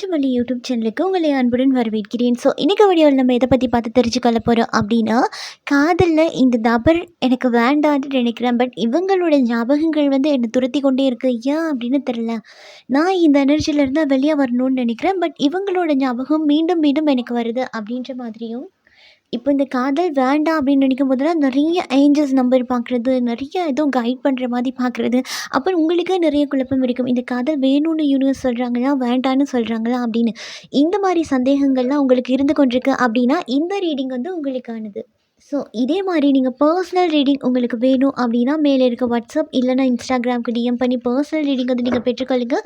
வெளிச்சமல்லி YouTube சேனலுக்கு உங்களை அன்புடன் வரவேற்கிறேன். ஸோ இன்றைக்கு வீடியோவில் நம்ம எதை பற்றி பார்த்து தெரிஞ்சுக்கொள்ள போகிறோம் அப்படின்னா காதலில் இந்த நபர் எனக்கு வேண்டான்னு நினைக்கிறேன். பட் இவங்களோட ஞாபகங்கள் வந்து என்னை துரத்தி கொண்டே இருக்கு. ஏன் அப்படின்னு தெரில நான் இந்த எனர்ஜியிலேருந்து வெளியே வரணும்னு நினைக்கிறேன். பட் இவங்களோட ஞாபகம் மீண்டும் மீண்டும் எனக்கு வருது அப்படின்ற மாதிரியும் இப்போ இந்த காதல் வேண்டாம் அப்படின்னு நினைக்கும் போதெல்லாம் நிறைய ஏஞ்சல்ஸ் நம்பர் பார்க்குறது நிறைய ஏதோ கைட் பண்ணுற மாதிரி பார்க்குறது. அப்புறம் உங்களுக்கே நிறைய குழப்பம் இருக்கும். இந்த காதல் வேணும்னு யூனிவர்ஸ் சொல்கிறாங்களா வேண்டான்னு சொல்கிறாங்களா அப்படின்னு. இந்த மாதிரி சந்தேகங்கள்லாம் உங்களுக்கு இருந்து கொண்டிருக்கு அப்படின்னா இந்த ரீடிங் வந்து உங்களுக்கானது. ஸோ இதே மாதிரி நீங்கள் பர்சனல் ரீடிங் உங்களுக்கு வேணும் அப்படின்னா மேலே இருக்க வாட்ஸ்அப் இல்லைனா இன்ஸ்டாகிராம்க்கு டிஎம் பண்ணி பர்சனல் ரீடிங் வந்து நீங்கள் பெற்றுக்கொள்ளுங்க.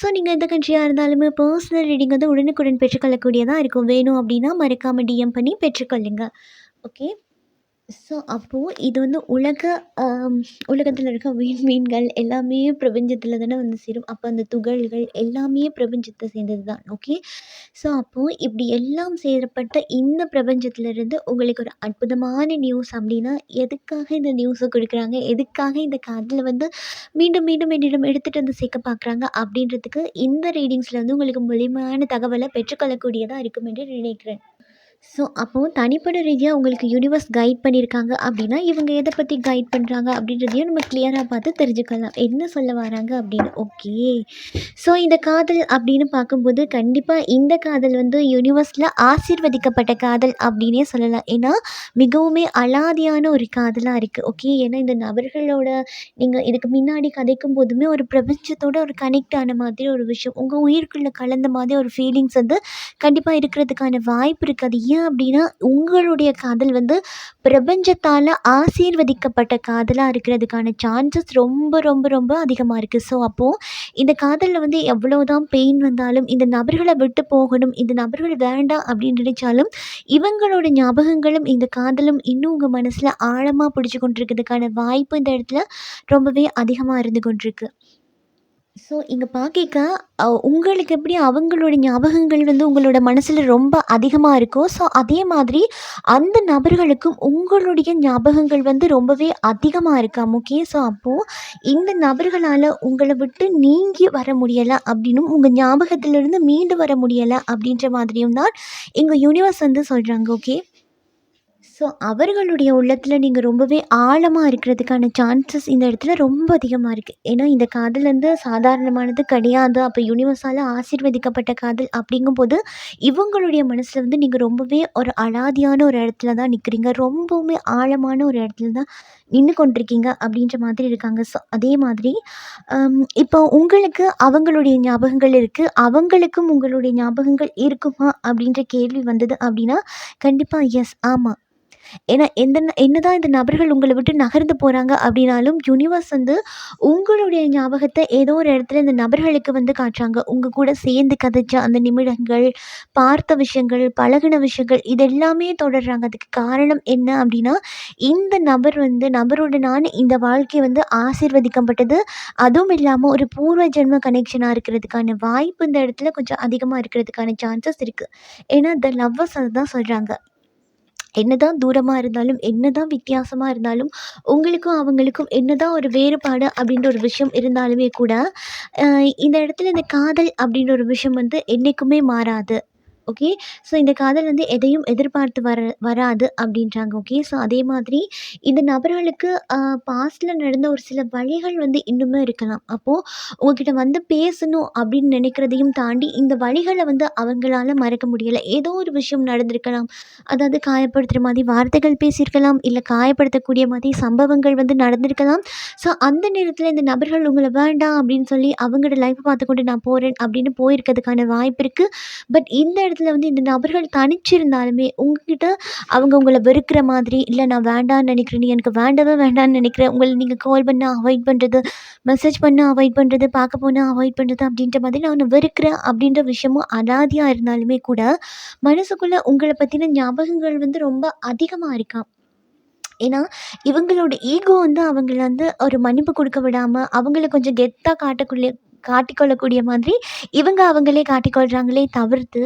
ஸோ நீங்கள் எந்த கண்ட்ரியாக இருந்தாலுமே பர்சனல் ரீடிங் வந்து உடனுக்குடன் பெற்றுக்கொள்ளக்கூடியதாக இருக்கும். வேணும் அப்படின்னா மறக்காமல் டிஎம் பண்ணி பெற்றுக்கொள்ளுங்க. ஓகே ஸோ அப்போது இது வந்து உலக உலகத்தில் இருக்க விண்மீன்கள் எல்லாமே பிரபஞ்சத்தில் தானே வந்து சேரும். அப்போ அந்த துகள்கள் எல்லாமே பிரபஞ்சத்தை சேர்ந்தது தான் ஓகே ஸோ அப்போது இப்படி எல்லாம் சேரப்பட்ட இந்த பிரபஞ்சத்திலிருந்து உங்களுக்கு ஒரு அற்புதமான நியூஸ் அப்படின்னா எதுக்காக இந்த நியூஸை கொடுக்குறாங்க? எதுக்காக இந்த காதில் வந்து மீண்டும் மீண்டும் என்னிடம் எடுத்துகிட்டு வந்து சேர்க்க பார்க்குறாங்க? அப்படின்றதுக்கு இந்த ரீடிங்ஸில் வந்து உங்களுக்கு முழுமையான தகவலை பெற்றுக்கொள்ளக்கூடியதாக இருக்கும் என்று நினைக்கிறேன். ஸோ அப்போது தனிப்பட்ட ரீதியாக உங்களுக்கு யூனிவர்ஸ் கைட் பண்ணியிருக்காங்க அப்படின்னா இவங்க எதை பற்றி கைட் பண்ணுறாங்க அப்படின்றதையும் நம்ம கிளியராக பார்த்து தெரிஞ்சுக்கலாம். என்ன சொல்ல வராங்க அப்படின்னு? ஓகே ஸோ இந்த காதல் அப்படின்னு பார்க்கும்போது கண்டிப்பாக இந்த காதல் வந்து யூனிவர்ஸில் ஆசீர்வதிக்கப்பட்ட காதல் அப்படின்னே சொல்லலாம். ஏன்னா மிகவுமே அலாதியான ஒரு காதலாக இருக்குது ஓகே ஏன்னா இந்த நபர்களோட நீங்கள் இதுக்கு முன்னாடி கதைக்கும் போதுமே ஒரு பிரபஞ்சத்தோட ஒரு கனெக்ட் ஆன மாதிரி ஒரு விஷயம். உங்கள் உயிருக்குள்ளே கலந்த மாதிரி ஒரு ஃபீலிங்ஸ் வந்து கண்டிப்பாக இருக்கிறதுக்கான வாய்ப்பு இருக்குது அது ஏன் அப்படின்னா உங்களுடைய காதல் வந்து பிரபஞ்சத்தால் ஆசீர்வதிக்கப்பட்ட காதலாக இருக்கிறதுக்கான சான்சஸ் ரொம்ப ரொம்ப ரொம்ப அதிகமாக இருக்குது ஸோ அப்போது இந்த காதலில் வந்து எவ்வளோ தான் பெயின் வந்தாலும் இந்த நபர்களை விட்டு போகணும் இந்த நபர்கள் வேண்டாம் அப்படின்னு நினைச்சாலும் இவங்களோட ஞாபகங்களும் இந்த காதலும் இன்னும் உங்கள் மனசில் ஆழமாக பிடிச்சி கொண்டிருக்கிறதுக்கான வாய்ப்பு இந்த இடத்துல ரொம்பவே அதிகமாக இருந்து கொண்டிருக்கு. ஸோ இங்கே பார்க்க உங்களுக்கு எப்படி அவங்களோட ஞாபகங்கள் வந்து உங்களோட மனசில் ரொம்ப அதிகமாக இருக்கோ ஸோ அதே மாதிரி அந்த நபர்களுக்கும் உங்களுடைய ஞாபகங்கள் வந்து ரொம்பவே அதிகமாக இருக்கா ஓகே ஸோ அப்போது இந்த நபர்களால் உங்களை விட்டு நீங்கி வர முடியலை அப்படின்னும் உங்கள் ஞாபகத்திலிருந்து மீண்டு வர முடியலை அப்படின்ற மாதிரியும் தான் எங்கள் யூனிவர்ஸ் வந்து சொல்கிறாங்க ஓகே ஸோ அவர்களுடைய உள்ளத்தில் நீங்கள் ரொம்பவே ஆழமாக இருக்கிறதுக்கான சான்சஸ் இந்த இடத்துல ரொம்ப அதிகமாக இருக்குது ஏன்னா இந்த காதல் வந்து சாதாரணமானது கிடையாது. அப்போ யூனிவர்ஸால் ஆசீர்வதிக்கப்பட்ட காதல் அப்படிங்கும்போது இவங்களுடைய மனசில் வந்து நீங்கள் ரொம்பவே ஒரு அலாதியான ஒரு இடத்துல தான் நிற்கிறீங்க ரொம்பவுமே ஆழமான ஒரு இடத்துல தான் நின்று கொண்டிருக்கீங்க அப்படின்ற மாதிரி இருக்காங்க. ஸோ அதே மாதிரி இப்போ உங்களுக்கு அவங்களுடைய ஞாபகங்கள் இருக்குது அவங்களுக்கும் உங்களுடைய ஞாபகங்கள் இருக்குமா அப்படின்ற கேள்வி வந்தது அப்படின்னா கண்டிப்பாக எஸ் ஆமாம் ஏன்னா எந்த என்னதான் இந்த நபர்கள் உங்களை விட்டு நகர்ந்து போகிறாங்க அப்படின்னாலும் யூனிவர்ஸ் வந்து உங்களுடைய ஞாபகத்தை ஏதோ ஒரு இடத்துல இந்த நபர்களுக்கு வந்து காட்டுறாங்க. உங்கள் கூட சேர்ந்து கதைச்ச அந்த நிமிடங்கள் பார்த்த விஷயங்கள் பழகின விஷயங்கள் இதெல்லாமே தொடர்றாங்க. அதுக்கு காரணம் என்ன அப்படின்னா இந்த நபர் வந்து நபருடனான இந்த வாழ்க்கை வந்து ஆசீர்வதிக்கப்பட்டது. அதுவும் இல்லாமல் ஒரு பூர்வ ஜென்ம கனெக்ஷனாக இருக்கிறதுக்கான வாய்ப்பு இந்த இடத்துல கொஞ்சம் அதிகமாக இருக்கிறதுக்கான சான்சஸ் இருக்குது ஏன்னா த லவ்வர்ஸ் அதுதான் சொல்கிறாங்க என்னதான் தூரமாக இருந்தாலும் என்னதான் வித்தியாசமாக இருந்தாலும் உங்களுக்கும் அவங்களுக்கும் என்னதான் ஒரு வேறுபாடு அப்படின்ற ஒரு விஷயம் இருந்தாலுமே கூட இந்த இடத்துல இந்த காதல் அப்படின்ற ஒரு விஷயம் வந்து என்றைக்குமே மாறாது. ஓகே ஸோ இந்த காதல் வந்து எதையும் எதிர்பார்த்து வர வராது அப்படின்றாங்க ஓகே ஸோ அதே மாதிரி இந்த நபர்களுக்கு பாஸ்டில் நடந்த ஒரு சில வழிகள் வந்து இன்னுமே இருக்கலாம். அப்போது உங்ககிட்ட வந்து பேசணும் அப்படின்னு நினைக்கிறதையும் தாண்டி இந்த வழிகளை வந்து அவங்களால மறக்க முடியலை. ஏதோ ஒரு விஷயம் நடந்திருக்கலாம். அதாவது காயப்படுத்துகிற மாதிரி வார்த்தைகள் பேசியிருக்கலாம். இல்லை காயப்படுத்தக்கூடிய மாதிரி சம்பவங்கள் வந்து நடந்திருக்கலாம். ஸோ அந்த நேரத்தில் இந்த நபர்கள் உங்களை வேண்டாம் அப்படின்னு சொல்லி அவங்களோட லைஃப்பை பார்த்துக்கொண்டு நான் போகிறேன் அப்படின்னு போயிருக்கிறதுக்கான வாய்ப்பு இருக்குது பட் இந்த இடத்துல வந்து இந்த நபர்கள் தனிச்சிருந்தாலுமே உங்ககிட்ட அவங்க உங்களை வெறுக்கிற மாதிரி இல்லை நான் வேண்டான்னு நினைக்கிறேன். நீ எனக்கு வேண்டவே வேண்டான்னு நினைக்கிறேன். உங்களை நீங்கள் கால் பண்ண அவாய்ட் பண்ணுறது மெசேஜ் பண்ண அவாய்ட் பண்ணுறது பார்க்க போனால் அவாய்ட் பண்ணுறது அப்படின்ற மாதிரி நான் உன்னை வெறுக்கிறேன் அப்படின்ற விஷயமும் அலாதியாக இருந்தாலுமே கூட மனசுக்குள்ளே உங்களை பற்றின ஞாபகங்கள் வந்து ரொம்ப அதிகமாக இருக்கான் ஏன்னா இவங்களோட ஈகோ வந்து அவங்கள வந்து ஒரு மன்னிப்பு கொடுக்க விடாமல் அவங்கள கொஞ்சம் கெத்தாக காட்டக்குள்ளே காட்டிக்கொள்ளக்கூடிய மாதிரி இவங்க அவங்களே காட்டிக்கொள்கிறாங்களே தவிர்த்து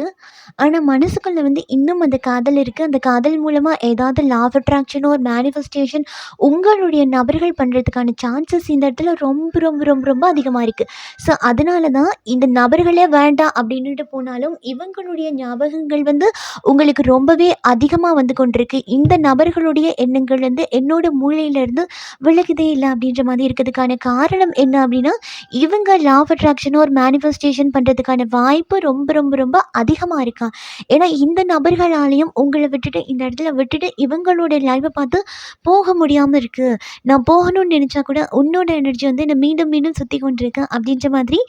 ஆனால் மனசுக்குள்ளே வந்து இன்னும் அந்த காதல் இருக்குது அந்த காதல் மூலமாக ஏதாவது லாவ் அட்ராக்ஷனோ ஒரு மேனிஃபெஸ்டேஷன் உங்களுடைய நபர்கள் பண்ணுறதுக்கான சான்சஸ் இந்த இடத்துல ரொம்ப ரொம்ப ரொம்ப ரொம்ப அதிகமாக இருக்குது ஸோ அதனால தான் இந்த நபர்களே வேண்டாம் அப்படின்னுட்டு போனாலும் இவங்களுடைய ஞாபகங்கள் வந்து உங்களுக்கு ரொம்பவே அதிகமாக வந்து கொண்டிருக்கு. இந்த நபர்களுடைய எண்ணங்கள் வந்து என்னோட மூளையிலேருந்து விலகுதே இல்லை அப்படின்ற மாதிரி இருக்கிறதுக்கான காரணம் என்ன அப்படின்னா இவங்க லாவ் ஆஃப் அட்ராக்ஷனோ ஒரு மேனிஃபெஸ்டேஷன் பண்ணுறதுக்கான வாய்ப்பு ரொம்ப ரொம்ப ரொம்ப அதிகமாக இருக்கா? ஏன்னா இந்த நபர்களாலையும் உங்களை விட்டுட்டு இந்த இடத்துல விட்டுட்டு இவங்களோட லைஃப்பை பார்த்து போக முடியாமல் இருக்குது நான் போகணும்னு நினச்சா கூட உன்னோட எனர்ஜி வந்து என்னை மீண்டும் மீண்டும் சுற்றி கொண்டிருக்கேன் அப்படின்ற மாதிரி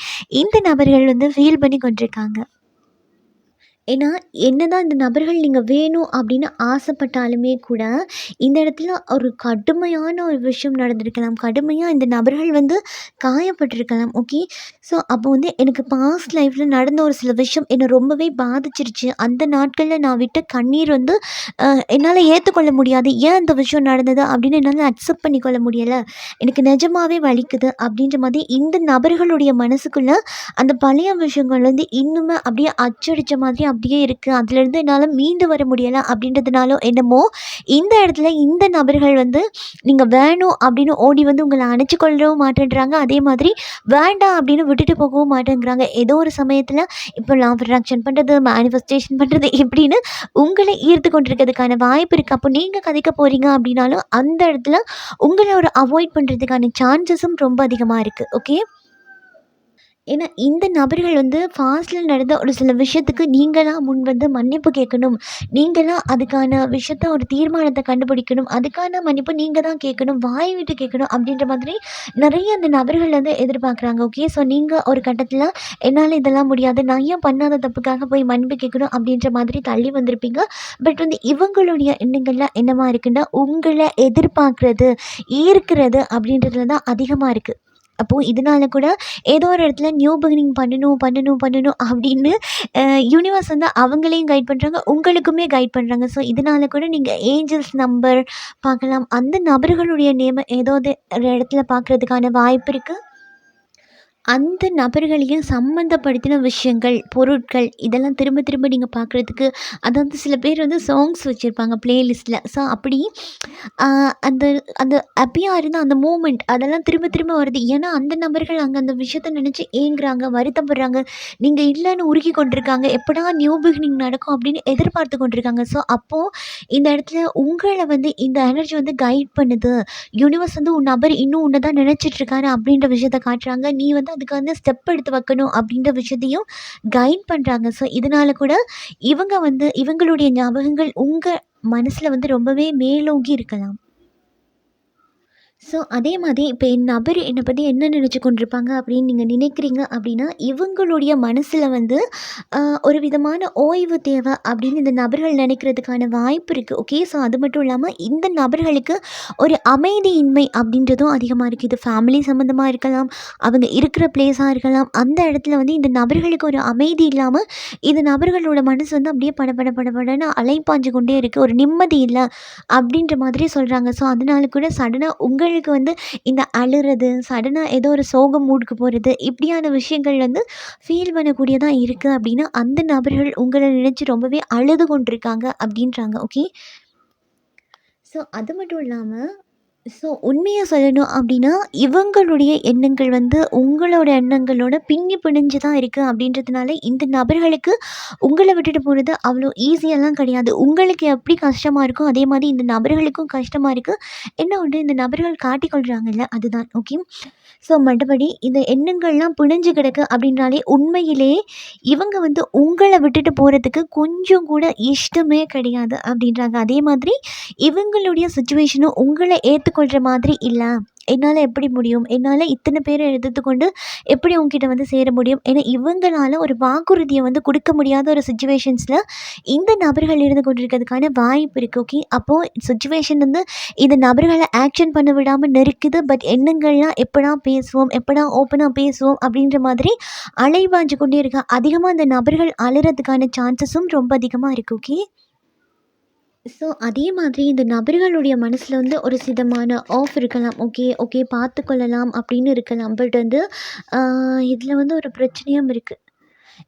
இந்த நபர்கள் வந்து ஃபீல் பண்ணி கொண்டிருக்காங்க. ஏன்னா என்னதான் இந்த நபர்கள் நீங்கள் வேணும் அப்படின்னு ஆசைப்பட்டாலுமே கூட இந்த இடத்துல ஒரு கடுமையான ஒரு விஷயம் நடந்திருக்கலாம். கடுமையாக இந்த நபர்கள் வந்து காயப்பட்டிருக்கலாம். ஓகே ஸோ அப்போ வந்து எனக்கு பாஸ்ட் லைஃப்பில் நடந்த ஒரு சில விஷயம் என்னை ரொம்பவே பாதிச்சிருச்சு. அந்த நாட்களில் நான் விட்ட கண்ணீர் வந்து என்னால் ஏற்றுக்கொள்ள முடியாது. ஏன் இந்த விஷயம் நடந்தது அப்படின்னு என்னால் அக்செப்ட் பண்ணிக்கொள்ள முடியலை. எனக்கு நிஜமாவே வலிக்குது அப்படின்ற மாதிரி இந்த நபர்களுடைய மனசுக்குள்ளே அந்த பழைய விஷயங்கள் வந்து இன்னுமே அப்படியே அச்சடித்த மாதிரி அப்படியே இருக்குது அதுலேருந்து என்னால் மீண்டு வர முடியலை அப்படின்றதுனாலும் என்னமோ இந்த இடத்துல இந்த நபர்கள் வந்து நீங்கள் வேணும் அப்படின்னு ஓடி வந்து உங்களை அணைச்சி கொள்ளவும் மாட்டேன்றாங்க. அதே மாதிரி வேண்டாம் அப்படின்னு விட்டுட்டு போகவும் மாட்டேங்கிறாங்க. ஏதோ ஒரு சமயத்தில் இப்போ லா ப்ரொடக்ஷன் பண்ணுறது மேனிஃபெஸ்டேஷன் பண்ணுறது எப்படின்னு உங்களை ஈர்த்து கொண்டிருக்கிறதுக்கான வாய்ப்பு இருக்குது அப்போ நீங்கள் கதைக்க போகிறீங்க அப்படின்னாலும் அந்த இடத்துல உங்களை ஒரு அவாய்ட் பண்ணுறதுக்கான சான்சஸும் ரொம்ப அதிகமாக இருக்குது ஓகே ஏன்னா இந்த நபர்கள் வந்து ஃபாஸ்ட்டில் நடந்த ஒரு சில விஷயத்துக்கு நீங்களாக முன் வந்து மன்னிப்பு கேட்கணும். நீங்களாக அதுக்கான விஷயத்த ஒரு தீர்மானத்தை கண்டுபிடிக்கணும். அதுக்கான மன்னிப்பு நீங்கள் தான் கேட்கணும். வாய் விட்டு கேட்கணும் அப்படின்ற மாதிரி நிறைய அந்த நபர்கள் வந்து எதிர்பார்க்குறாங்க. ஓகே ஸோ நீங்கள் ஒரு கட்டத்தில் என்னால் இதெல்லாம் முடியாது. நான் ஏன் பண்ணாத தப்புக்காக போய் மன்னிப்பு கேட்கணும் அப்படின்ற மாதிரி தள்ளி வந்திருப்பீங்க. பட் வந்து இவங்களுடைய எண்ணங்கள்லாம் என்னமா இருக்குன்னா உங்களை எதிர்பார்க்குறது ஈர்க்கிறது அப்படின்றதுல தான் அதிகமாக இருக்குது அப்போது இதனால கூட ஏதோ ஒரு இடத்துல நியூ பிகினிங் பண்ணணும் பண்ணணும் பண்ணணும் அப்படின்னு யூனிவர்ஸ் வந்து அவங்களையும் கைட் பண்ணுறாங்க உங்களுக்குமே கைட் பண்ணுறாங்க ஸோ இதனால கூட நீங்கள் ஏஞ்சல்ஸ் நம்பர் பார்க்கலாம். அந்த நபர்களுடைய நேம ஏதாவது ஒரு இடத்துல பார்க்குறதுக்கான வாய்ப்பு இருக்குது அந்த நபர்களையும் சம்மந்தப்படுத்தின விஷயங்கள் பொருட்கள் இதெல்லாம் திரும்ப திரும்ப நீங்கள் பார்க்குறதுக்கு அதாவது சில பேர் வந்து சாங்ஸ் வச்சுருப்பாங்க ப்ளேலிஸ்ட்டில் ஸோ அப்படி அந்த அந்த ஹாப்பியாக இருந்தால் அந்த மூமெண்ட் அதெல்லாம் திரும்ப திரும்ப வருது. ஏன்னா அந்த நபர்கள் அங்கே அந்த விஷயத்தை நினச்சி ஏங்குறாங்க வருத்தப்படுறாங்க. நீங்கள் இல்லைன்னு உருகி கொண்டிருக்காங்க. எப்படா நியூ பிகினிங் நடக்கும் அப்படின்னு எதிர்பார்த்து கொண்டிருக்காங்க. ஸோ அப்போது இந்த இடத்துல உங்களை வந்து இந்த எனர்ஜி வந்து கைட் பண்ணுது. யூனிவர்ஸ் வந்து உன் நபர் இன்னும் உன்னை தான் நினச்சிட்ருக்காரு அப்படின்ற விஷயத்த காட்டுறாங்க. நீ வந்து அதுக்கான வந்து ஸ்டெப் எடுத்து வைக்கணும் அப்படின்ற விஷயத்தையும் கைட் பண்ணுறாங்க ஸோ இதனால் கூட இவங்க வந்து இவங்களுடைய ஞாபகங்கள் உங்கள் மனசில் வந்து ரொம்பவே மேலோங்கி இருக்கலாம். ஸோ அதே மாதிரி இப்போ என் நபர் என்னை பற்றி என்ன நினச்சி கொண்டிருப்பாங்க அப்படின்னு நீங்கள் நினைக்கிறீங்க அப்படின்னா இவங்களுடைய மனசில் வந்து ஒரு விதமான ஓய்வு தேவை அப்படின்னு இந்த நபர்கள் நினைக்கிறதுக்கான வாய்ப்பு இருக்குது ஓகே ஸோ அது மட்டும் இல்லாமல் இந்த நபர்களுக்கு ஒரு அமைதியின்மை அப்படின்றதும் அதிகமாக இருக்குது இது ஃபேமிலி சம்மந்தமாக இருக்கலாம் அவங்க இருக்கிற பிளேஸாக இருக்கலாம். அந்த இடத்துல வந்து இந்த நபர்களுக்கு ஒரு அமைதி இல்லாமல் இந்த நபர்களோட மனசு வந்து அப்படியே பட பட பட படன்னு அலைப்பாஞ்சு கொண்டே இருக்குது ஒரு நிம்மதி இல்லை அப்படின்ற மாதிரி சொல்கிறாங்க ஸோ அதனால கூட சடனாக உங்கள் உங்களுக்கு வந்து இந்த அழுறது சடனாக ஏதோ ஒரு சோகம் மூடுக்கு போகிறது இப்படியான விஷயங்கள் வந்து ஃபீல் பண்ணக்கூடியதாக இருக்குது அப்படின்னா அந்த நபர்கள் உங்களை நினச்சி ரொம்பவே அழுது கொண்டிருக்காங்க அப்படின்றாங்க ஓகே ஸோ அது மட்டும் இல்லாமல் ஸோ உண்மையை சொல்லணும் அப்படின்னா இவங்களுடைய எண்ணங்கள் வந்து உங்களோட எண்ணங்களோட பின்னி பிணைஞ்சு தான் இருக்குது அப்படின்றதுனால இந்த நபர்களுக்கு உங்களை விட்டுட்டு போகிறது அவ்வளோ ஈஸியெல்லாம் கிடையாது. உங்களுக்கு எப்படி கஷ்டமாக இருக்கோ அதே மாதிரி இந்த நபர்களுக்கும் கஷ்டமாக இருக்குது என்ன ஒன்று இந்த நபர்கள் காட்டிக்கொள்கிறாங்கல்ல அதுதான் ஓகே ஸோ மற்றபடி இந்த எண்ணங்கள்லாம் பிணைஞ்சு கிடக்கு அப்படின்னாலே உண்மையிலே இவங்க வந்து உங்களை விட்டுட்டு போகிறதுக்கு கொஞ்சம் கூட இஷ்டமே கிடையாது அப்படின்றாங்க. அதே மாதிரி இவங்களுடைய சுச்சுவேஷனும் உங்களை ஏற்றுக்கொள்கிற மாதிரி இல்லை. என்னால் எப்படி முடியும்? என்னால் இத்தனை பேரை எதிர்த்து கொண்டு எப்படி உங்ககிட்ட வந்து சேர முடியும்? ஏன்னா இவங்களால் ஒரு வாக்குறுதியை வந்து கொடுக்க முடியாத ஒரு சுச்சுவேஷன்ஸில் இந்த நபர்கள் இருந்து கொண்டிருக்கிறதுக்கான வாய்ப்பு இருக்குது ஓகே அப்போது சுச்சுவேஷன் வந்து இந்த நபர்களை ஆக்ஷன் பண்ண விடாமல் நெருக்குது. பட் எண்ணங்கள்லாம் எப்படா பேசுவோம்? எப்படா ஓப்பனாக பேசுவோம்? அப்படின்ற மாதிரி அலைவாஞ்சு கொண்டே இருக்கா. அதிகமாக இந்த நபர்கள் அலறதுக்கான சான்சஸும் ரொம்ப அதிகமாக இருக்குது ஓகே ஸோ அதே மாதிரி இந்த நபர்களுடைய மனசில் வந்து ஒரு சிதமான ஆஃப் இருக்கலாம். ஓகே ஓகே பார்த்துக்கொள்ளலாம் அப்படின்னு இருக்கலாம். பட் வந்து இதில் வந்து ஒரு பிரச்சனையும் இருக்குது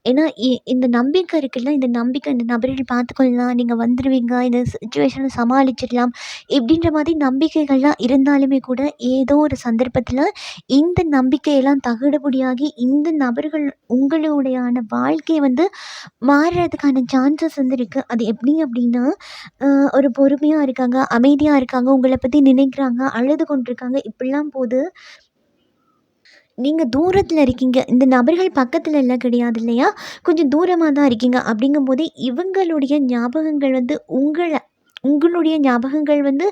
ஏன்னா இ இந்த நம்பிக்கை இருக்குல்ல இந்த நம்பிக்கை இந்த நபர்கள் பார்த்துக்கொள்ளலாம் நீங்கள் வந்துடுவீங்க இந்த சுச்சுவேஷனை சமாளிச்சிடலாம் இப்படின்ற மாதிரி நம்பிக்கைகள்லாம் இருந்தாலுமே கூட ஏதோ ஒரு சந்தர்ப்பத்தில் இந்த நம்பிக்கையெல்லாம் தகடுபடியாகி இந்த நபர்கள் உங்களுடையான வாழ்க்கையை வந்து மாறுறதுக்கான சான்சஸ் வந்து இருக்குது அது எப்படி அப்படின்னா ஒரு பொறுமையாக இருக்காங்க அமைதியாக இருக்காங்க உங்களை பற்றி நினைக்கிறாங்க அழுது கொண்டிருக்காங்க இப்படிலாம் போது நீங்கள் தூரத்தில் இருக்கீங்க. இந்த நபர்கள் பக்கத்தில் எல்லாம் கிடையாது இல்லையா? கொஞ்சம் தூரமாக தான் இருக்கீங்க. அப்படிங்கும்போது இவங்களுடைய ஞாபகங்கள் வந்து உங்களை உங்களுடைய ஞாபகங்கள் வந்து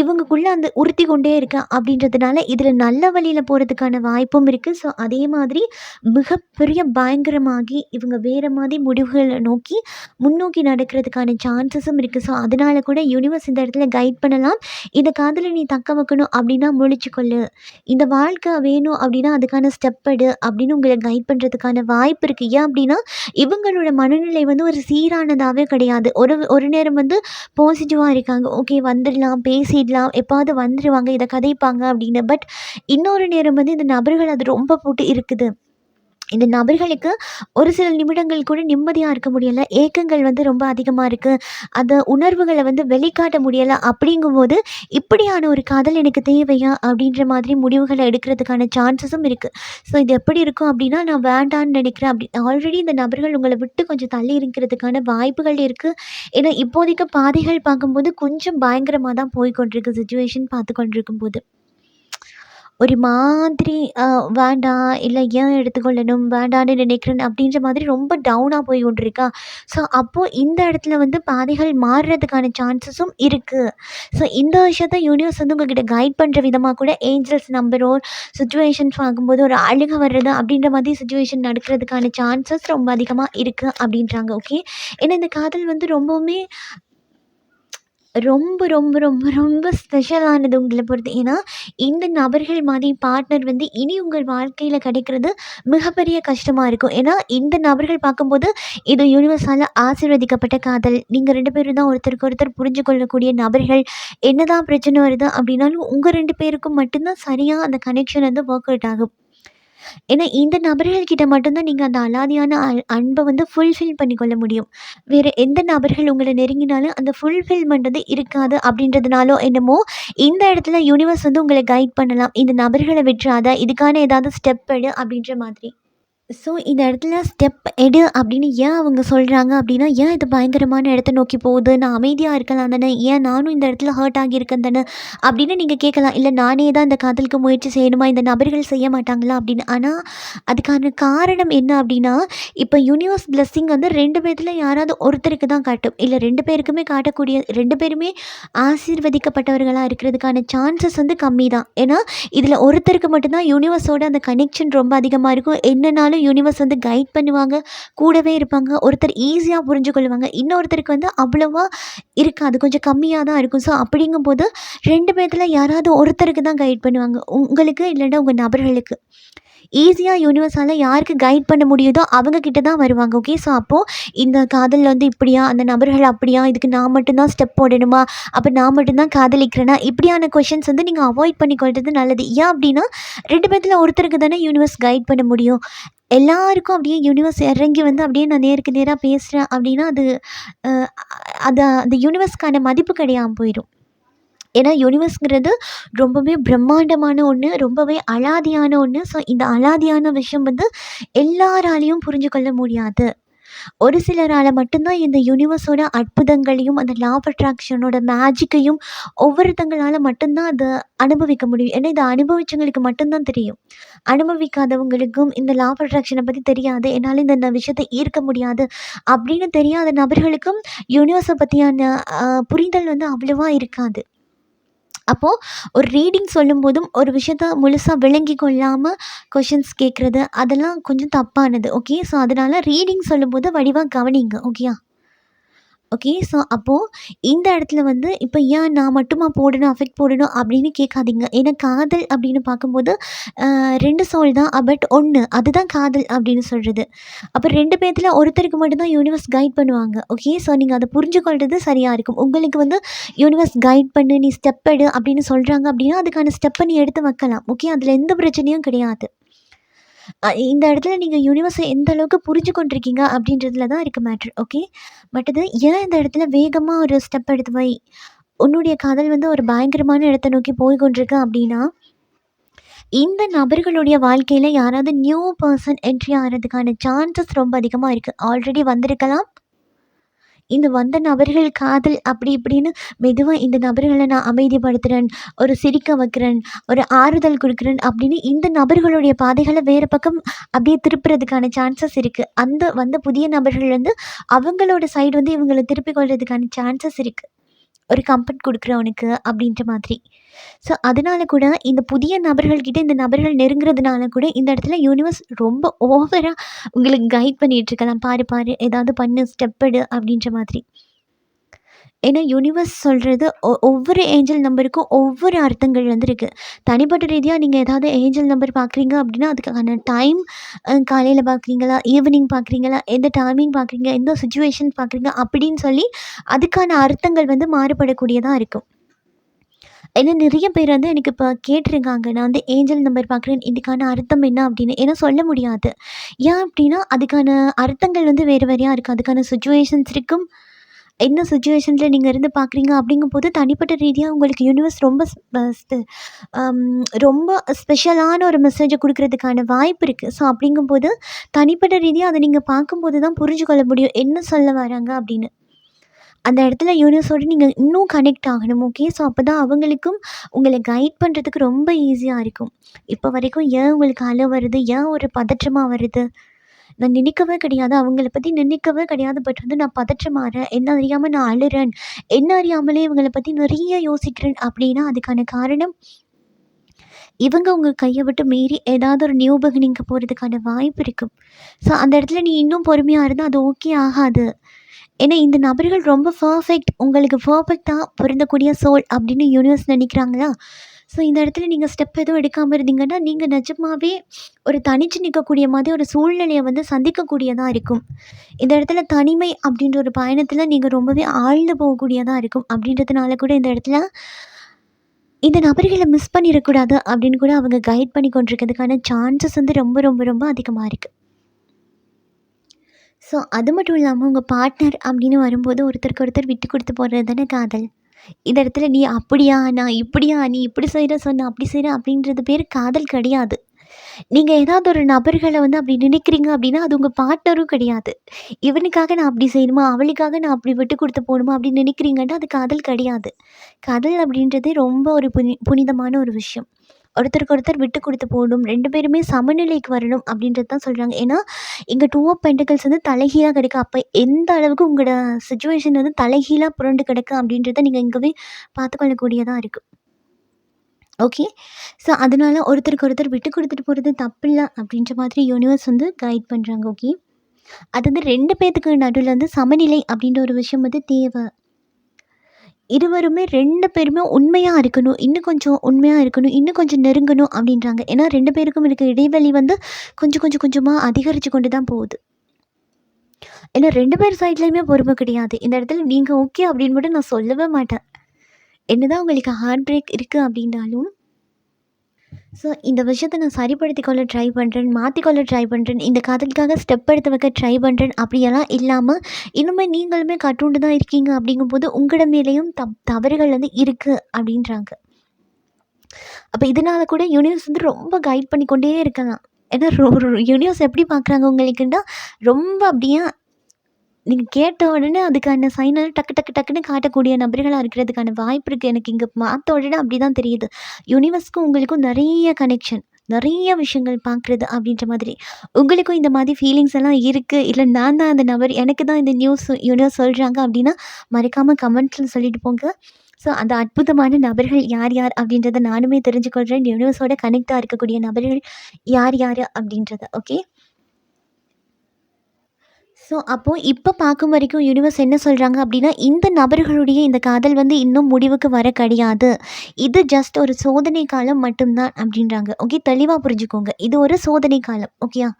இவங்கக்குள்ளே அந்த உறுத்தி கொண்டே இருக்கு அப்படின்றதுனால இதில் நல்ல வழியில் போகிறதுக்கான வாய்ப்பும் இருக்குது ஸோ அதே மாதிரி மிகப்பெரிய பயங்கரமாகி இவங்க வேறு மாதிரி முடிவுகளை நோக்கி முன்னோக்கி நடக்கிறதுக்கான சான்சஸும் இருக்குது ஸோ அதனால கூட யூனிவர்ஸ் இந்த இடத்துல கைட் பண்ணலாம். இந்த காதில் நீ தக்க வைக்கணும் அப்படின்னா முழிச்சுக்கொள்ளு இந்த வாழ்க்கை வேணும் அப்படின்னா அதுக்கான ஸ்டெப் எடு அப்படின்னு உங்களை கைட் பண்ணுறதுக்கான வாய்ப்பு இருக்குது ஏன் அப்படின்னா இவங்களோட மனநிலை வந்து ஒரு சீரானதாகவே கிடையாது. ஒரு ஒரு நேரம் வந்து பாசிட்டிவாக இருக்காங்க. ஓகே வந்துடலாம் பேசிடலாம் எப்பாவது வந்துடுவாங்க இதை கதைப்பாங்க அப்படின்னு. பட் இன்னொரு நேரம் வந்து இந்த நபர்கள் அது ரொம்ப போட்டு இருக்குது. இந்த நபர்களுக்கு ஒரு சில நிமிடங்கள் கூட நிம்மதியாக இருக்க முடியலை. ஏக்கங்கள் வந்து ரொம்ப அதிகமாக இருக்குது அந்த உணர்வுகளை வந்து வெளிக்காட்ட முடியலை. அப்படிங்கும்போது இப்படியான ஒரு காதல் எனக்கு தேவையா? அப்படின்ற மாதிரி முடிவுகளை எடுக்கிறதுக்கான சான்சஸும் இருக்குது ஸோ இது எப்படி இருக்கும் அப்படின்னா நான் வேண்டான்னு நினைக்கிறேன் அப்படி ஆல்ரெடி இந்த நபர்கள் உங்களை விட்டு கொஞ்சம் தள்ளி இருக்கிறதுக்கான வாய்ப்புகள் இருக்குது ஏன்னா இப்போதைக்கு பாதைகள் பார்க்கும்போது கொஞ்சம் பயங்கரமாக தான் போய் கொண்டிருக்கு சுச்சுவேஷன் பார்த்து கொண்டிருக்கும் போது ஒரு மாதிரி வேண்டாம் இல்லை ஏன் எடுத்துக்கொள்ளணும்? வேண்டான்னு நினைக்கிறேன் அப்படின்ற மாதிரி ரொம்ப டவுனாக போய் கொண்டிருக்கா. ஸோ அப்போது இந்த இடத்துல வந்து பாதைகள் மாறுறதுக்கான சான்சஸும் இருக்குது ஸோ இந்த விஷயத்த யூனிவர்ஸ் வந்து உங்ககிட்ட கைட் பண்ணுற விதமாக கூட ஏஞ்சல்ஸ் நம்பரோ சுச்சுவேஷன்ஸ் பார்க்கும்போது ஒரு அழுக வர்றது அப்படின்ற மாதிரி சுச்சுவேஷன் நடக்கிறதுக்கான சான்சஸ் ரொம்ப அதிகமாக இருக்குது அப்படின்றாங்க ஓகே ஏன்னா இந்த காதல் வந்து ரொம்பவுமே ரொம்ப ரொம்ப ரொம்ப ரொம்ப ஸ்பெஷலானது உங்களை பொறுத்து. ஏன்னா இந்த நபர்கள் மாதிரி பார்ட்னர் வந்து இனி உங்கள் வாழ்க்கையில் கிடைக்கிறது மிகப்பெரிய கஷ்டமாக இருக்கும். ஏன்னா இந்த நபர்கள் பார்க்கும்போது இது யூனிவர்ஸால் ஆசீர்வதிக்கப்பட்ட காதல். நீங்கள் ரெண்டு பேரும் தான் ஒருத்தருக்கு ஒருத்தர் புரிஞ்சு கொள்ளக்கூடிய நபர்கள். என்னதான் பிரச்சனை வருது அப்படின்னாலும் உங்கள் ரெண்டு பேருக்கும் மட்டும்தான் சரியாக அந்த கனெக்ஷன் வந்து ஒர்க் அவுட் ஆகும். ஏன்னா இந்த நபர்கள்கிட்ட மட்டும்தான் நீங்கள் அந்த அலாதியான அன்பை வந்து ஃபுல்ஃபில் பண்ணிக்கொள்ள முடியும். வேறு எந்த நபர்கள் உங்களை நெருங்கினாலும் அந்த ஃபுல்ஃபில்மெண்ட் வந்து இருக்காது அப்படின்றதுனாலோ என்னமோ இந்த இடத்துல யூனிவர்ஸ் வந்து உங்களை கைட் பண்ணலாம். இந்த நபர்களை விட்டுறாத இதுக்கான ஏதாவது ஸ்டெப் எடு அப்படின்ற மாதிரி. ஸோ இந்த இடத்துல ஸ்டெப் எடு அப்படின்னு ஏன் அவங்க சொல்கிறாங்க அப்படின்னா ஏன் இது பயங்கரமான இடத்த நோக்கி போகுது? நான் அமைதியாக இருக்கலாம் தானே? ஏன் நானும் இந்த இடத்துல ஹர்ட் ஆகியிருக்கேன் தானே? அப்படின்னு நீங்கள் கேட்கலாம். இல்லை நானே தான் இந்த காதலுக்கு முயற்சி செய்யணுமா? இந்த நபர்கள் செய்ய மாட்டாங்களா? அப்படின்னு. ஆனால் அதுக்கான காரணம் என்ன அப்படின்னா இப்போ யூனிவர்ஸ் பிளெஸ்ஸிங் வந்து ரெண்டு பேர்த்தில் யாராவது ஒருத்தருக்கு தான் காட்டும். இல்லை ரெண்டு பேருக்குமே காட்டக்கூடிய ரெண்டு பேருமே ஆசீர்வதிக்கப்பட்டவர்களாக இருக்கிறதுக்கான சான்சஸ் வந்து கம்மி தான் ஏன்னா இதில் ஒருத்தருக்கு மட்டும்தான் யூனிவர்ஸோட அந்த கனெக்ஷன் ரொம்ப அதிகமாக இருக்கும். என்னன்னாலும் தான் யூனிவர்ஸ் வந்து கைட் பண்ணுவாங்க கூடவே இருப்பாங்க. ஒருத்தர் ஈஸியாக புரிஞ்சு கொள்வாங்க இன்னொருத்தருக்கு வந்து அவ்வளோவா இருக்காது. கொஞ்சம் கம்மியாக தான் இருக்கும். ஸோ அப்படிங்கும்போது ரெண்டு பேர்த்தில் யாராவது ஒருத்தருக்கு தான் கைட் பண்ணுவாங்க. உங்களுக்கு இல்லைன்னா உங்கள் நபர்களுக்கு. ஈஸியாக யூனிவர்ஸால் யாருக்கு கைட் பண்ண முடியுதோ அவங்க கிட்ட தான் வருவாங்க. ஓகே ஸோ அப்போது இந்த காதலில் வந்து இப்படியா? அந்த நபர்கள் அப்படியா? இதுக்கு நான் மட்டும்தான் ஸ்டெப் போடணுமா? அப்போ நான் மட்டும்தான் காதலிக்கிறேனா? இப்படியான கொஷின்ஸ் வந்து நீங்கள் அவாய்ட் பண்ணிக்கொள்றது நல்லது. ஏன் அப்படின்னா ரெண்டு பேர்த்தில் ஒருத்தருக்கு தானே யூனிவர்ஸ் கைட் பண்ண முடியும். எல்லாருக்கும் அப்படியே யூனிவர்ஸ் இறங்கி வந்து அப்படியே நான் நேருக்கு நேராக பேசுகிறேன் அப்படின்னா அது அது அந்த யூனிவர்ஸ்க்கான மதிப்பு கிடையாமல் போயிடும் ஏன்னா யூனிவர்ஸ்ங்கிறது ரொம்பவே பிரம்மாண்டமான ஒன்று ரொம்பவே அலாதியான ஒன்று ஸோ இந்த அலாதியான விஷயம் வந்து எல்லாராலையும் புரிஞ்சு கொள்ள முடியாது. ஒரு சிலரால் மட்டும்தான் இந்த யூனிவர்ஸோட அற்புதங்களையும் அந்த லா ஆஃப் அட்ராக்ஷனோட மேஜிக்கையும் ஒவ்வொருத்தங்களால் மட்டும்தான் அதை அனுபவிக்க முடியும். ஏன்னா இதை அனுபவிச்சவங்களுக்கு மட்டும்தான் தெரியும். அனுபவிக்காதவங்களுக்கும் இந்த லா ஆஃப் அட்ராக்ஷனை பற்றி தெரியாது. என்னால் இந்த விஷயத்தை ஈர்க்க முடியாது அப்படின்னு தெரியாத நபர்களுக்கும் யூனிவர்ஸை பற்றியான புரிதல் வந்து அவ்வளோவா இருக்காது. அப்போது ஒரு ரீடிங் சொல்லும் போதும் ஒரு விஷயத்த முழுசாக விளங்கி கொள்ளாமல் கொஷின்ஸ் கேட்குறது அதெல்லாம் கொஞ்சம் தப்பானது. ஓகே ஸோ அதனால் ரீடிங் சொல்லும்போது வடிவாக கவனிங்க. ஓகேயா ஓகே. ஸோ, அப்போது இந்த இடத்துல வந்து இப்போ ஏன் நான் மட்டுமா போடணும், அஃபெக்ட் போடணும் அப்படின்னு கேட்காதீங்க. ஏன்னா காதல் அப்படின்னு பார்க்கும்போது ரெண்டு சோல் தான். பட் ஒன்று அதுதான் காதல் அப்படின்னு சொல்கிறது அப்போ ரெண்டு பேர்த்தில் ஒருத்தருக்கு மட்டும்தான் யூனிவர்ஸ் கைட் பண்ணுவாங்க. ஓகே. ஸோ, நீங்கள் அதை புரிஞ்சுக்கொள்வது சரியாக இருக்கும். உங்களுக்கு வந்து யூனிவர்ஸ் கைட் பண்ணு, நீ ஸ்டெப் எடு அப்படின்னு சொல்கிறாங்க அப்படின்னா, அதுக்கான ஸ்டெப்பை நீ எடுத்து வைக்கலாம். ஓகே. அதில் எந்த பிரச்சனையும் கிடையாது. இந்த இடத்துல நீங்கள் யூனிவர்ஸை எந்த அளவுக்கு புரிஞ்சு கொண்டிருக்கீங்க அப்படின்றதுல தான் இருக்குது மேட்ரு ஓகே. மற்றது ஏன் இந்த இடத்துல வேகமாக ஒரு ஸ்டெப் எடுத்து வை. உன்னுடைய காதல் வந்து ஒரு பயங்கரமான இடத்தை நோக்கி போய் கொண்டிருக்கு அப்படின்னா, இந்த நபர்களுடைய வாழ்க்கையில் யாராவது நியூ பர்சன் என்ட்ரி ஆகிறதுக்கான சான்சஸ் ரொம்ப அதிகமாக இருக்குது ஆல்ரெடி வந்திருக்கலாம். இந்த வந்த நபர்கள் காதல் அப்படி இப்படின்னு மெதுவாக இந்த நபர்களை நான் அமைதிப்படுத்துகிறேன் ஒரு சிரிக்க வைக்கிறேன், ஒரு ஆறுதல் கொடுக்குறேன் அப்படின்னு இந்த நபர்களுடைய பாதைகளை வேறு பக்கம் அப்படியே திருப்புறதுக்கான சான்சஸ் இருக்குது அந்த வந்த புதிய நபர்கள் வந்து அவங்களோட சைடு வந்து இவங்களை திருப்பிக் கொள்றதுக்கான சான்சஸ் இருக்குது ஒரு கம்ஃபர்ட் கொடுக்குறவனுக்கு அப்படின்ற மாதிரி. ஸோ, அதனால கூட இந்த புதிய நபர்கள்கிட்ட இந்த நபர்கள் நெருங்குறதுனால கூட இந்த இடத்துல யூனிவர்ஸ் ரொம்ப ஓவராக உங்களுக்கு கைட் பண்ணிட்டு இருக்கலாம். பாரு பாரு ஏதாவது பண்ணு, ஸ்டெப் எடு அப்படின்ற மாதிரி. ஏன்னா யூனிவர்ஸ் சொல்கிறது ஒ ஒவ்வொரு ஏஞ்சல் நம்பருக்கும் ஒவ்வொரு அர்த்தங்கள் வந்து இருக்குது தனிப்பட்ட ரீதியாக நீங்கள் ஏதாவது ஏஞ்சல் நம்பர் பார்க்குறீங்க அப்படின்னா, அதுக்கான டைம் காலையில் பார்க்குறீங்களா, ஈவினிங் பார்க்குறீங்களா, எந்த டைமிங் பார்க்குறீங்க, எந்த சுச்சுவேஷன் பார்க்குறீங்க அப்படின்னு சொல்லி அதுக்கான அர்த்தங்கள் வந்து மாறுபடக்கூடியதாக இருக்கும். ஏன்னா நிறைய பேர் வந்து எனக்கு இப்போ கேட்டிருக்காங்க. நான் வந்து ஏஞ்சல் நம்பர் பார்க்குறேன். இதுக்கான அர்த்தம் என்ன அப்படின்னு. ஏன்னா சொல்ல முடியாது. ஏன் அப்படின்னா, அதுக்கான அர்த்தங்கள் வந்து வேறு வேறையாக இருக்கும் அதுக்கான சுச்சுவேஷன்ஸ் இருக்கும். என்ன சுச்சுவேஷனில் நீங்கள் இருந்து பார்க்குறீங்க அப்படிங்கும்போது தனிப்பட்ட ரீதியாக உங்களுக்கு யூனிவர்ஸ் ரொம்ப ரொம்ப ஸ்பெஷலான ஒரு மெசேஜை கொடுக்கறதுக்கான வாய்ப்பு இருக்குது ஸோ, அப்படிங்கும்போது தனிப்பட்ட ரீதியாக அதை நீங்கள் பார்க்கும்போது தான் புரிஞ்சு கொள்ள முடியும். என்ன சொல்ல வராங்க அப்படின்னு. அந்த இடத்துல யூனிவர்ஸோட நீங்கள் இன்னும் கனெக்ட் ஆகணும். ஓகே. ஸோ, அப்போ தான் அவங்களுக்கும் உங்களை கைட் பண்ணுறதுக்கு ரொம்ப ஈஸியாக இருக்கும். இப்போ வரைக்கும் ஏன் உங்களுக்கு அலை வருது? ஏன் ஒரு பதற்றமாக வருது? நான் நினைக்கவே கிடையாது. அவங்கள பற்றி நினைக்கவே கிடையாது. பட் வந்து நான் பதற்றமாறேன். என்ன அறியாமல் நான் அழுறேன். என்ன அறியாமலே இவங்கள பற்றி நிறைய யோசிக்கிறேன் அப்படின்னா, அதுக்கான காரணம் இவங்க உங்கள் கையை விட்டு மீறி ஏதாவது ஒரு நியூ பிகினிங்க்கு போகிறதுக்கான வாய்ப்பு இருக்கும். ஸோ, அந்த இடத்துல நீ இன்னும் பொறுமையாக இருந்தால் அது ஓகே ஆகாது. ஏன்னா இந்த நபர்கள் ரொம்ப பர்ஃபெக்ட் உங்களுக்கு பர்ஃபெக்டாக பொருந்தக்கூடிய சோல் அப்படின்னு யூனிவர்ஸ் நினைக்கிறாங்களா? ஸோ, இந்த இடத்துல நீங்கள் ஸ்டெப் எதுவும் எடுக்காமல் இருந்தீங்கன்னா, நீங்கள் நிஜமாகவே ஒரு தனிச்சு நிற்கக்கூடிய மாதிரி ஒரு சூழ்நிலையை வந்து சந்திக்கக்கூடியதாக இருக்கும். இந்த இடத்துல தனிமை அப்படின்ற ஒரு பயணத்தில் நீங்கள் ரொம்பவே ஆழ்ந்து போகக்கூடியதாக இருக்கும். அப்படின்றதுனால கூட இந்த இடத்துல இந்த நபர்களை மிஸ் பண்ணிடக்கூடாது அப்படின்னு கூட அவங்க கைட் பண்ணி கொண்டிருக்கிறதுக்கான சான்சஸ் வந்து ரொம்ப ரொம்ப ரொம்ப அதிகமாக இருக்குது ஸோ, அது மட்டும் இல்லாமல் உங்கள் பார்ட்னர் அப்படின்னு வரும்போது ஒருத்தருக்கு ஒருத்தர் விட்டு கொடுத்து போடுறது தானே காதல். இந்த இடத்துல நீ அப்படியா, நான் இப்படியா, நீ இப்படி செய்கிற சொன்ன அப்படி செய்கிற அப்படின்றது பேர் காதல் கிடையாது. நீங்கள் ஏதாவது ஒரு நபர்களை வந்து அப்படி நினைக்கிறீங்க அப்படின்னா, அது உங்கள் பார்ட்னரும் கிடையாது. இவனுக்காக நான் அப்படி செய்யணுமா, அவளுக்காக நான் அப்படி விட்டு கொடுத்து போகணுமா அப்படின்னு நினைக்கிறீங்கன்னா, அது காதல் கிடையாது. காதல் அப்படின்றதே ரொம்ப ஒரு புனி புனிதமான ஒரு விஷயம். ஒருத்தருக்கு ஒருத்தர் விட்டு கொடுத்து போகணும். ரெண்டு பேருமே சமநிலைக்கு வரணும் அப்படின்றது தான் சொல்கிறாங்க ஏன்னா, இங்கே டூ ஆஃப் பென்டக்கிள்ஸ் வந்து தலைகீழாக கிடைக்கும் அப்போ எந்த அளவுக்கு உங்களோட சுச்சுவேஷன் வந்து தலைகீழாக புரண்டு கிடக்கு அப்படின்றத நீங்கள் இங்கேவே பார்த்துக்கொள்ளக்கூடியதாக இருக்குது ஓகே. ஸோ, அதனால் ஒருத்தருக்கு ஒருத்தர் விட்டு கொடுத்துட்டு போகிறது தப்பில்லை அப்படின்ற மாதிரி யூனிவர்ஸ் வந்து கைட் பண்ணுறாங்க ஓகே. அது வந்து ரெண்டு பேர்த்துக்கு நடுவில் வந்து சமநிலை அப்படின்ற ஒரு விஷயம் வந்து தேவை இருவருமே ரெண்டு பேருமே உண்மையாக இருக்கணும். இன்னும் கொஞ்சம் உண்மையாக இருக்கணும். இன்னும் கொஞ்சம் நெருங்கணும் அப்படின்றாங்க. ஏன்னா ரெண்டு பேருக்கும் இருக்க இடைவெளி வந்து கொஞ்சம் கொஞ்சம் கொஞ்சமாக அதிகரித்து கொண்டு தான் போகுது. ஏன்னா ரெண்டு பேர் சைட்லேயுமே பொறுமை கிடையாது. இந்த இடத்துல நீங்கள் ஓகே அப்படின்னு மட்டும் நான் சொல்லவே மாட்டேன். என்னதான் உங்களுக்கு ஹார்ட் பிரேக் இருக்குது அப்படின்னாலும் ஸோ, இந்த விஷயத்த நான் சரிப்படுத்திக்கொள்ள ட்ரை பண்ணுறேன் மாற்றிக்கொள்ள ட்ரை பண்ணுறேன் இந்த காதலுக்காக ஸ்டெப் எடுத்து வைக்க ட்ரை பண்ணுறேன் அப்படியெல்லாம் இல்லாமல் இன்னுமே நீங்களுமே கட்டுண்டு தான் இருக்கீங்க அப்படிங்கும்போது, உங்களோட மேலேயும் தப் தவறுகள் வந்து இருக்குது அப்படின்றாங்க. அப்போ இதனால கூட யூனிவர்ஸ் வந்து ரொம்ப கைட் பண்ணிக்கொண்டே இருக்கலாம். ஏன்னா ரொ யூனிவர்ஸ் எப்படி பார்க்குறாங்க உங்களுக்குன்னா, ரொம்ப அப்படியே நீங்கள் கேட்ட உடனே அதுக்கான சைனல் டக்கு டக்கு டக்குன்னு காட்டக்கூடிய நபர்களாக இருக்கிறதுக்கான வாய்ப்பு இருக்குது எனக்கு இங்கே பார்த்த உடனே அப்படிதான் தெரியுது. யூனிவர்ஸ்க்கும் உங்களுக்கும் நிறைய கனெக்ஷன். நிறைய விஷயங்கள் பார்க்குறது அப்படின்ற மாதிரி. உங்களுக்கும் இந்த மாதிரி ஃபீலிங்ஸ் எல்லாம் இருக்குது இல்லை நான் தான் அந்த நபர். எனக்கு தான் இந்த நியூஸ் யூனிவர்ஸ் சொல்கிறாங்க அப்படின்னா, மறக்காமல் கமெண்ட்ஸில் சொல்லிட்டு போங்க. ஸோ, அந்த அற்புதமான நபர்கள் யார் யார் அப்படின்றத நானுமே தெரிஞ்சுக்கொள்கிறேன் யூனிவர்ஸோட கனெக்டாக இருக்கக்கூடிய நபர்கள் யார் யார் அப்படின்றத. ஓகே. ஸோ அப்போது இப்போ பார்க்கும் வரைக்கும் யூனிவர்ஸ் என்ன சொல்கிறாங்க அப்படின்னா இந்த நபர்களுடைய இந்த காதல் வந்து இன்னும் முடிவுக்கு வர கிடையாது. இது ஜஸ்ட் ஒரு சோதனை காலம் மட்டும்தான் அப்படின்றாங்க. ஓகே தெளிவாக புரிஞ்சுக்கோங்க. இது ஒரு சோதனை காலம். ஓகேயா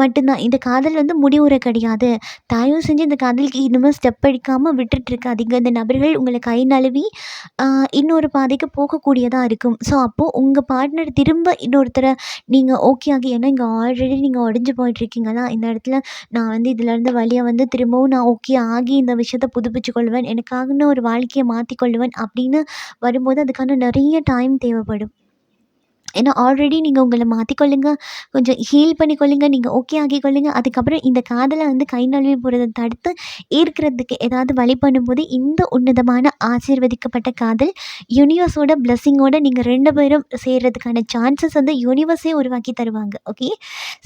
மட்டும்தான். இந்த காதல் வந்து முடிவுரை கிடையாது. தயவு செஞ்சு இந்த காதலுக்கு இனிமேல் ஸ்டெப் எடுக்காமல் விட்டுட்ருக்காதீங்க இந்த நபர்கள் உங்களை கை நழுவி இன்னொரு பாதைக்கு போகக்கூடியதாக இருக்கும். ஸோ அப்போது உங்கள் பார்ட்னர் திரும்ப இன்னொருத்தரை நீங்கள் ஓகே ஆகி ஏன்னா இங்கே ஆல்ரெடி நீங்கள் உடஞ்சி போயிட்டுருக்கீங்களா இந்த இடத்துல நான் வந்து இதுலேருந்து வழியாக வந்து திரும்பவும் நான் ஓகே ஆகி இந்த விஷயத்தை புதுப்பிச்சு கொள்வேன் எனக்காகன்னு ஒரு வாழ்க்கையை மாற்றிக் கொள்வேன் அப்படின்னு வரும்போது அதுக்கான நிறைய டைம் தேவைப்படும். ஏன்னா ஆல்ரெடி நீங்கள் உங்களை மாற்றிக்கொள்ளுங்க கொஞ்சம் ஹீல் பண்ணிக்கொள்ளுங்க. நீங்கள் ஓகே ஆகிக்கொள்ளுங்க அதுக்கப்புறம் இந்த காதலை வந்து கை நழுவி போகிறத தடுத்து ஈர்க்கிறதுக்கு ஏதாவது வழி பண்ணும்போது இந்த உன்னதமான ஆசீர்வதிக்கப்பட்ட காதல் யூனிவர்ஸோட பிளஸ்ஸிங்கோட நீங்கள் ரெண்டு பேரும் சேர்கிறதுக்கான சான்சஸ் வந்து யூனிவர்ஸே உருவாக்கி தருவாங்க. ஓகே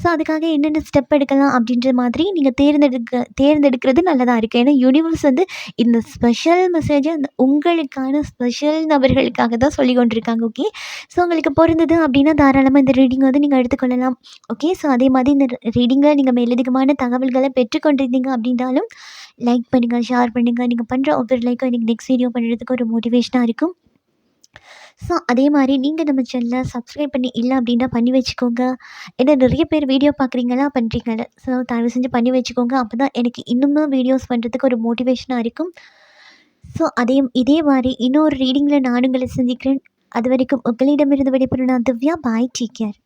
ஸோ அதுக்காக என்னென்ன ஸ்டெப் எடுக்கலாம் அப்படின்ற மாதிரி நீங்கள் தேர்ந்தெடுக்க தேர்ந்தெடுக்கிறது நல்லதாக இருக்குது ஏன்னா யூனிவர்ஸ் வந்து இந்த ஸ்பெஷல் மெசேஜை அந்த உங்களுக்கான ஸ்பெஷல் நபர்களுக்காக தான் சொல்லி கொண்டிருக்காங்க ஓகே ஸோ உங்களுக்கு பொருந்தது? அப்படின்னா தாராளமாக இந்த ரீடிங் வந்து நீங்கள் எடுத்துக்கொள்ளலாம். ஓகே ஸோ அதே மாதிரி இந்த ரீடிங்கில் நீங்கள் மேலதிகமான தகவல்களை பெற்றுக்கொண்டிருந்தீங்க அப்படின்னாலும் லைக் பண்ணுங்கள் ஷேர் பண்ணுங்கள் நீங்கள் பண்ணுற ஒவ்வொரு லைக்கும் எனக்கு நெக்ஸ்ட் வீடியோ பண்ணுறதுக்கு ஒரு மோட்டிவேஷனாக இருக்கும். ஸோ அதே மாதிரி நீங்கள் நம்ம சேனலை சப்ஸ்கிரைப் பண்ணி இல்லை அப்படின்னா பண்ணி வச்சுக்கோங்க. ஏன்னா நிறைய பேர் வீடியோ பார்க்குறீங்களா பண்ணுறீங்கள ஸோ தயவு செஞ்சு பண்ணி வச்சுக்கோங்க. அப்போ தான் எனக்கு இன்னுமே வீடியோஸ் பண்ணுறதுக்கு ஒரு மோட்டிவேஷனாக இருக்கும். ஸோ அதே இதே மாதிரி இன்னொரு ரீடிங்கில் நான் உங்களை சந்திக்கிறேன். அது வரைக்கும் உங்களிடமிருந்து விடைபெறும் நான் திவ்யா பாய் டேக் கேர்